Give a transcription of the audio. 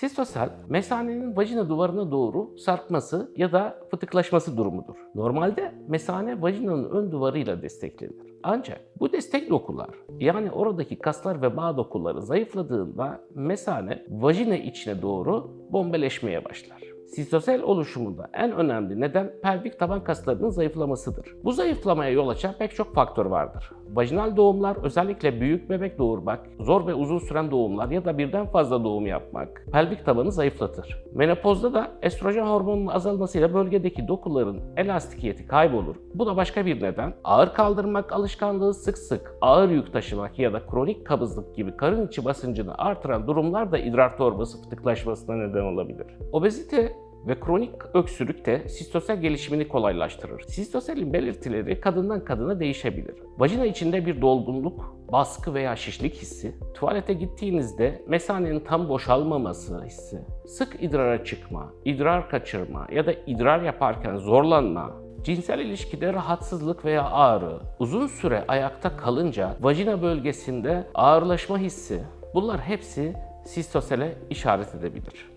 Sistosel, mesanenin vajina duvarına doğru sarkması ya da fıtıklaşması durumudur. Normalde mesane vajinanın ön duvarıyla desteklenir. Ancak bu destek dokular yani oradaki kaslar ve bağ dokuları zayıfladığında mesane vajina içine doğru bombeleşmeye başlar. Sistosel oluşumunda en önemli neden pelvik taban kaslarının zayıflamasıdır. Bu zayıflamaya yol açan pek çok faktör vardır. Vajinal doğumlar, özellikle büyük bebek doğurmak, zor ve uzun süren doğumlar ya da birden fazla doğum yapmak pelvik tabanı zayıflatır. Menopozda da estrojen hormonunun azalmasıyla bölgedeki dokuların elastikiyeti kaybolur. Bu da başka bir neden. Ağır kaldırmak alışkanlığı sık sık ağır yük taşımak ya da kronik kabızlık gibi karın içi basıncını artıran durumlar da idrar torbası fıtıklaşmasına neden olabilir. Obezite ve kronik öksürük de sistosel gelişimini kolaylaştırır. Sistoselin belirtileri kadından kadına değişebilir. Vajina içinde bir dolgunluk, baskı veya şişlik hissi, tuvalete gittiğinizde mesanenin tam boşalmaması hissi, sık idrara çıkma, idrar kaçırma ya da idrar yaparken zorlanma, Cinsel ilişkide rahatsızlık veya ağrı, uzun süre ayakta kalınca vajina bölgesinde ağırlaşma hissi, bunlar hepsi sistosele işaret edebilir.